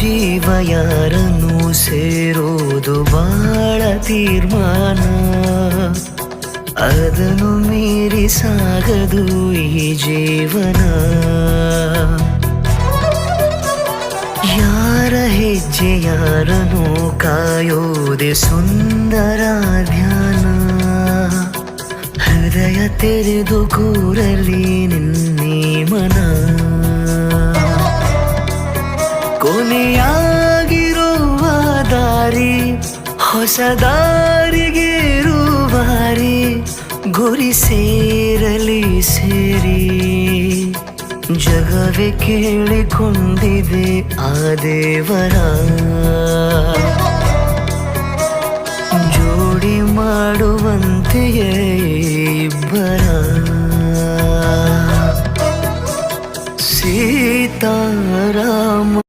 ಜೀವ ಯಾರನ್ನು ಸೇರೋದು ಬಾಳ ತೀರ್ಮಾನ. ಅದನ್ನು ಮೀರಿ ಸಾಗದು ಈ ಜೀವನ. ಯಾರ ಹೆಜ್ಜೆ ಯಾರನು ಕಾಯೋದೆ ಸುಂದರ ಧ್ಯಾನ ಹೃದಯ ತೆರೆದು ಕೂರಲಿ ನಿನ್ನೆ ಕೊನೆಯಾಗಿರುವ ದಾರಿ, ಹೊಸ ದಾರಿಗೇರುವಾರಿ ಗುರಿ ಸೇರಲಿ ಸೇರಿ. ಜಗವೇ ಕೇಳಿಕೊಂಡಿದೆ ಆ ದೇವರ. ಜೋಡಿ ಮಾಡುವಂತೆಯೇ ಇಬ್ಬರ. ಸೀತಾರಾಮ